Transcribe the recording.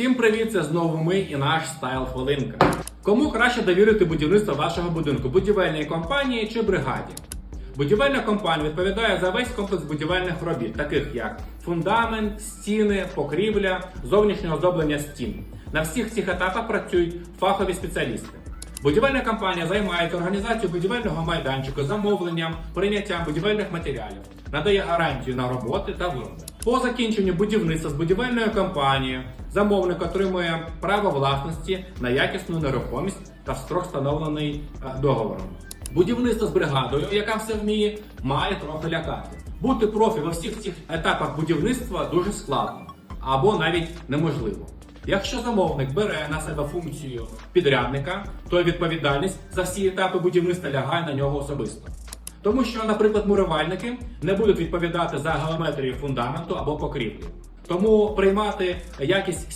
Всім привіт! Це знову ми і наш стайл хвилинка. Кому краще довірити будівництво вашого будинку? Будівельній компанії чи бригаді? Будівельна компанія відповідає за весь комплекс будівельних робіт, таких як фундамент, стіни, покрівля, зовнішнє оздоблення стін. На всіх цих етапах працюють фахові спеціалісти. Будівельна компанія займається організацією будівельного майданчику, замовленням, прийняттям будівельних матеріалів, надає гарантію на роботи та вироби. По закінченню будівництва з будівельною компанією замовник отримує право власності на якісну нерухомість та строк встановлений е, договором. Будівництво з бригадою, яка все вміє, має трохи лякати. Бути профі во всіх цих етапах будівництва дуже складно або навіть неможливо. Якщо замовник бере на себе функцію підрядника, то відповідальність за всі етапи будівництва лягає на нього особисто. Тому що, наприклад, мурувальники не будуть відповідати за геометрію фундаменту або покрівлі. Тому приймати якість